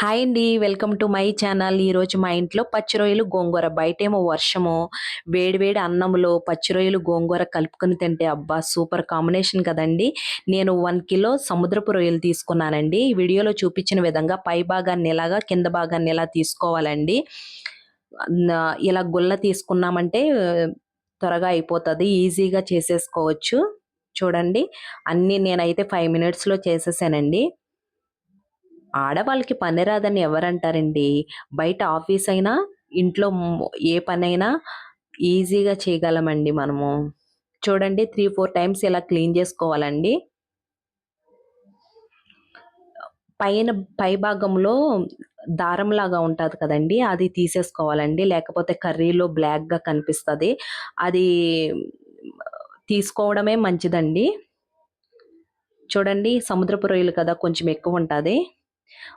Hi అండి welcome to my channel. ఈరోజు మా ఇంట్లో పచ్చి రొయ్యలు గోంగూర బయటేమో వర్షము. వేడివేడి అన్నంలో పచ్చి రొయ్యలు గోంగూర కలుపుకొని తింటే అబ్బా సూపర్ కాంబినేషన్ కదండి. నేను వన్ కిలో సముద్రపు రొయ్యలు తీసుకున్నానండి. ఈ వీడియోలో చూపించిన విధంగా పై భాగాన్ని ఎలాగా కింద భాగాన్ని ఎలా తీసుకోవాలండి. ఇలా గుల్ల తీసుకున్నామంటే త్వరగా అయిపోతుంది. ఈజీగా చేసేసుకోవచ్చు. చూడండి అన్నీ నేనైతే ఫైవ్ మినిట్స్లో చేసేసానండి. ఆడవాళ్ళకి పని రాదని ఎవరంటారండి? బయట ఆఫీస్ అయినా ఇంట్లో ఏ పనైనా ఈజీగా చేయగలమండి మనము. చూడండి త్రీ ఫోర్ టైమ్స్ ఇలా క్లీన్ చేసుకోవాలండి. పైన పై భాగంలో దారం లాగా ఉంటుంది కదండి అది తీసేసుకోవాలండి. లేకపోతే కర్రీలో బ్లాక్గా కనిపిస్తుంది. అది తీసుకోవడమే మంచిదండి. చూడండి సముద్రపు రొయ్యలు కదా కొంచెం ఎక్కువ ఉంటుంది.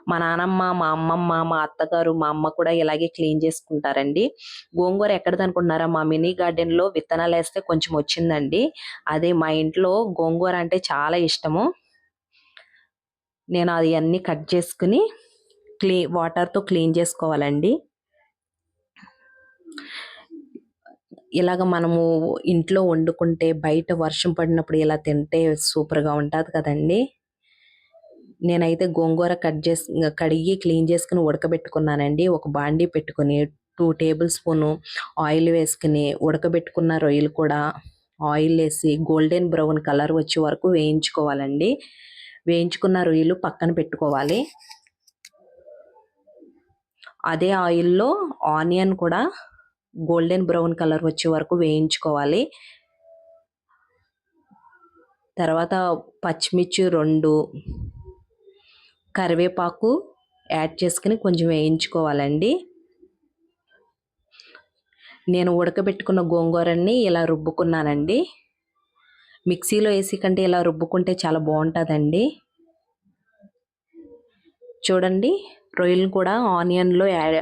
మా నానమ్మ మా అమ్మమ్మ మా అత్తగారు మా అమ్మ కూడా ఇలాగే క్లీన్ చేసుకుంటారండి. గోంగూర ఎక్కడిది అనుకుంటున్నారా? మా మినీ గార్డెన్లో విత్తనాలు వేస్తే కొంచెం వచ్చిందండి. అదే మా ఇంట్లో గోంగూర అంటే చాలా ఇష్టము. నేను అది అన్ని కట్ చేసుకుని క్లీ వాటర్తో క్లీన్ చేసుకోవాలండి. ఇలాగ మనము ఇంట్లో వండుకుంటే బయట వర్షం పడినప్పుడు ఇలా తింటే సూపర్గా ఉంటుంది కదండి. నేనైతే గోంగూర కట్ చేసి కడిగి క్లీన్ చేసుకుని ఉడకబెట్టుకున్నానండి. ఒక బాండీ పెట్టుకుని టూ టేబుల్ స్పూన్ ఆయిల్ వేసుకుని ఉడకబెట్టుకున్న రొయ్యలు కూడా ఆయిల్ వేసి గోల్డెన్ బ్రౌన్ కలర్ వచ్చే వరకు వేయించుకోవాలండి. వేయించుకున్న రొయ్యలు పక్కన పెట్టుకోవాలి. అదే ఆయిల్లో ఆనియన్ కూడా గోల్డెన్ బ్రౌన్ కలర్ వచ్చే వరకు వేయించుకోవాలి. తర్వాత పచ్చిమిర్చి రెండు కరివేపాకు యాడ్ చేసుకుని కొంచెం వేయించుకోవాలండి. నేను ఉడకబెట్టుకున్న గోంగూరని ఇలా రుబ్బుకున్నానండి. మిక్సీలో వేసి కంటే ఇలా రుబ్బుకుంటే చాలా బాగుంటుందండి. చూడండి రొయ్యలు కూడా ఆనియన్లో యాడ్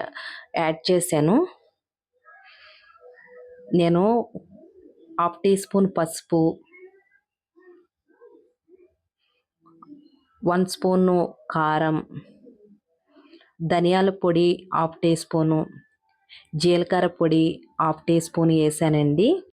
యాడ్ చేశాను. నేను హాఫ్ టీ స్పూన్ పసుపు వన్ స్పూను కారం ధనియాల పొడి హాఫ్ టీ స్పూను జీలకర్ర పొడి హాఫ్ టీ స్పూన్ వేసానండి.